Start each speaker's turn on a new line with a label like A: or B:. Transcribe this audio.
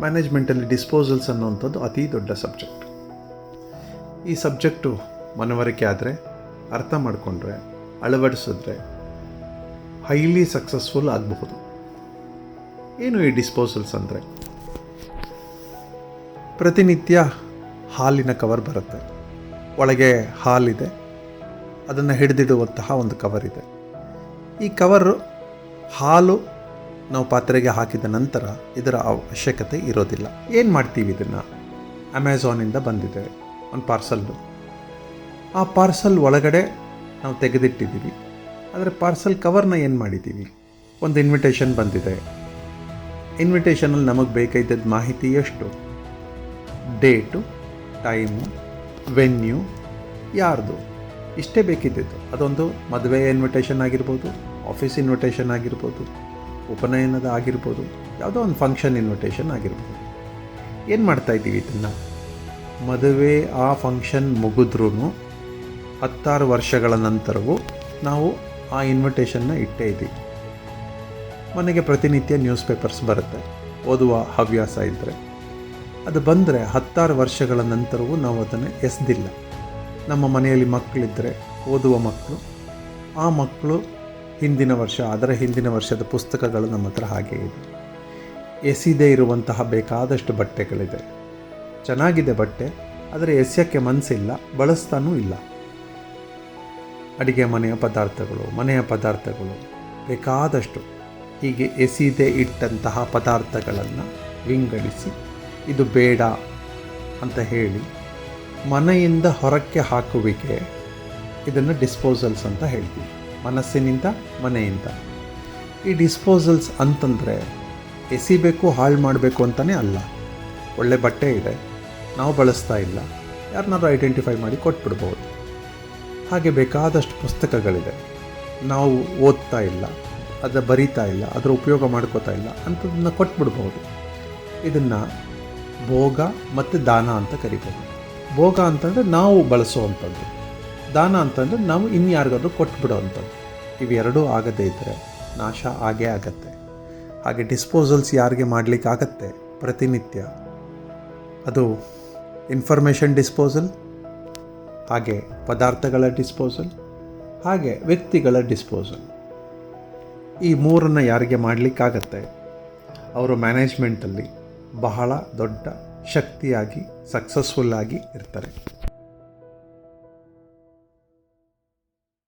A: ಮ್ಯಾನೇಜ್ಮೆಂಟಲ್ಲಿ disposals ಅನ್ನುವಂಥದ್ದು ಅತಿ ದೊಡ್ಡ ಸಬ್ಜೆಕ್ಟ್ ಈ ಸಬ್ಜೆಕ್ಟು ಮನವರಿಕೆ ಆದರೆ, ಅರ್ಥ ಮಾಡಿಕೊಂಡ್ರೆ, ಅಳವಡಿಸಿದ್ರೆ ಹೈಲಿ ಸಕ್ಸಸ್ಫುಲ್ ಆಗಬಹುದು. ಏನು ಈ ಡಿಸ್ಪೋಸಲ್ಸ್ ಅಂದರೆ? ಪ್ರತಿನಿತ್ಯ ಹಾಲಿನ ಕವರ್ ಬರುತ್ತೆ. ಒಳಗೆ ಹಾಲಿದೆ, ಅದನ್ನು ಹಿಡಿದಿಡುವಂತಹ ಒಂದು ಕವರ್ ಇದೆ. ಈ ಕವರು ಹಾಲು ನಾವು ಪಾತ್ರೆಗೆ ಹಾಕಿದ ನಂತರ ಇದರ ಅವಶ್ಯಕತೆ ಇರೋದಿಲ್ಲ. ಏನು ಮಾಡ್ತೀವಿ ಇದನ್ನು? ಅಮೆಝಾನಿಂದ ಬಂದಿದೆ. ಒಂದು ಪಾರ್ಸಲ್ಲು ಆ ಪಾರ್ಸಲ್ ಒಳಗಡೆ ನಾವು ತೆಗೆದಿಟ್ಟಿದ್ದೀವಿ. ಆದರೆ ಪಾರ್ಸಲ್ ಕವರ್ನ ಏನು ಮಾಡಿದ್ದೀವಿ? ಒಂದು ಇನ್ವಿಟೇಷನ್ ಬಂದಿದೆ. ಇನ್ವಿಟೇಷನಲ್ಲಿ ನಮಗೆ ಬೇಕಾಗಿದ್ದ ಮಾಹಿತಿ ಎಷ್ಟು? ಡೇಟು ಟೈಮು ವೆನ್ಯೂ ಯಾರ್ದು? ಇಷ್ಟೇ ಬೇಕಿದ್ದಿದ್ದು. ಅದೊಂದು ಮದುವೆ ಇನ್ವಿಟೇಷನ್ ಆಗಿರ್ಬೋದು ಆಫೀಸ್ ಇನ್ವಿಟೇಷನ್ ಆಗಿರ್ಬೋದು. ಉಪನಯನದ ಆಗಿರ್ಬೋದು, ಯಾವುದೋ ಒಂದು ಫಂಕ್ಷನ್ ಇನ್ವಿಟೇಷನ್ ಆಗಿರ್ಬೋದು. ಏನು ಮಾಡ್ತಾ ಇದ್ದೀವಿ ಇದನ್ನು? ಮದುವೆ ಆ ಫಂಕ್ಷನ್ ಮುಗಿದ್ರೂ ಹತ್ತಾರು ವರ್ಷಗಳ ನಂತರವೂ ನಾವು ಆ ಇನ್ವಿಟೇಷನ್ನ ಇಟ್ಟೇ ಇದ್ದೀವಿ. ಮನೆಗೆ ಪ್ರತಿನಿತ್ಯ ನ್ಯೂಸ್ ಪೇಪರ್ಸ್ ಬರುತ್ತೆ, ಓದುವ ಹವ್ಯಾಸ ಇದ್ದರೆ ಅದು ಬಂದರೆ ಹತ್ತಾರು ವರ್ಷಗಳ ನಂತರವೂ ನಾವು ಅದನ್ನು ಎಸ್ದಿಲ್ಲ. ನಮ್ಮ ಮನೆಯಲ್ಲಿ ಮಕ್ಕಳಿದ್ದರೆ ಓದುವ ಮಕ್ಕಳು ಆ ಮಕ್ಕಳು ಹಿಂದಿನ ವರ್ಷ, ಅದರ ಹಿಂದಿನ ವರ್ಷದ ಪುಸ್ತಕಗಳು ನಮ್ಮ ಹತ್ರ ಹಾಗೆ ಇದೆ. ಎಸಿದೇ ಇರುವಂತಹ ಬೇಕಾದಷ್ಟು ಬಟ್ಟೆಗಳಿದೆ. ಚೆನ್ನಾಗಿದೆ ಬಟ್ಟೆ, ಆದರೆ ಎಸೆಯೋಕ್ಕೆ ಮನಸ್ಸಿಲ್ಲ ಬಳಸ್ತಾನೂ ಇಲ್ಲ. ಅಡಿಗೆ ಮನೆಯ ಪದಾರ್ಥಗಳು ಮನೆಯ ಪದಾರ್ಥಗಳು, ಬೇಕಾದಷ್ಟು ಹೀಗೆ ಎಸಿದೇ ಇಟ್ಟಂತಹ ಪದಾರ್ಥಗಳನ್ನು ವಿಂಗಡಿಸಿ, ಇದು ಬೇಡ ಅಂತ ಹೇಳಿ ಮನೆಯಿಂದ ಹೊರಕ್ಕೆ ಹಾಕುವಿಕೆ ಇದನ್ನು ಡಿಸ್ಪೋಸಲ್ಸ್ ಅಂತ ಹೇಳ್ತೀವಿ. ಮನಸ್ಸಿನಿಂದ, ಮನೆಯಿಂದ. ಈ ಡಿಸ್ಪೋಸಲ್ಸ್ ಅಂತಂದರೆ ಎಸಿಬೇಕು ಹಾಳು ಮಾಡಬೇಕು ಅಂತಲೇ ಅಲ್ಲ. ಒಳ್ಳೆ ಬಟ್ಟೆ ಇದೆ, ನಾವು ಬಳಸ್ತಾ ಇಲ್ಲ. ಯಾರನ್ನಾದ್ರೂ ಐಡೆಂಟಿಫೈ ಮಾಡಿ ಕೊಟ್ಬಿಡ್ಬೋದು. ಹಾಗೆ ಬೇಕಾದಷ್ಟು ಪುಸ್ತಕಗಳಿದೆ. ನಾವು ಓದ್ತಾ ಇಲ್ಲ, ಅದರ ಬರಿತಾ ಇಲ್ಲ, ಅದರ ಉಪಯೋಗ ಮಾಡ್ಕೋತಾ ಇಲ್ಲ ಅಂಥದನ್ನ ಕೊಟ್ಬಿಡ್ಬೋದು. ಇದನ್ನು ಭೋಗ ಮತ್ತು ದಾನ ಅಂತ ಕರಿಬೋದು. ಭೋಗ ಅಂತಂದರೆ ನಾವು ಬಳಸುವಂಥದ್ದು ದಾನ ಅಂತಂದರೆ ನಾವು ಇನ್ಯಾರಿಗಾದ್ರೂ ಕೊಟ್ಬಿಡೋವಂಥದ್ದು. ಇವೆರಡೂ ಆಗದೇ ಇದ್ದರೆ ನಾಶ ಆಗೇ ಆಗತ್ತೆ. ಹಾಗೆ ಡಿಸ್ಪೋಸಲ್ಸ್ ಯಾರಿಗೆ ಮಾಡಲಿಕ್ಕಾಗತ್ತೆ? ಪ್ರತಿನಿತ್ಯ. ಅದು ಇನ್ಫಾರ್ಮೇಷನ್ ಡಿಸ್ಪೋಸಲ್ ಹಾಗೆ ಪದಾರ್ಥಗಳ ಡಿಸ್ಪೋಸಲ್ ಹಾಗೆ ವ್ಯಕ್ತಿಗಳ ಡಿಸ್ಪೋಸಲ್ ಈ ಮೂರನ್ನು ಯಾರಿಗೆ ಮಾಡಲಿಕ್ಕಾಗತ್ತೆ? ಅವರು ಮ್ಯಾನೇಜ್ಮೆಂಟಲ್ಲಿ ಬಹಳ ದೊಡ್ಡ ಶಕ್ತಿಯಾಗಿ ಸಕ್ಸಸ್ಫುಲ್ಲಾಗಿ ಇರ್ತಾರೆ.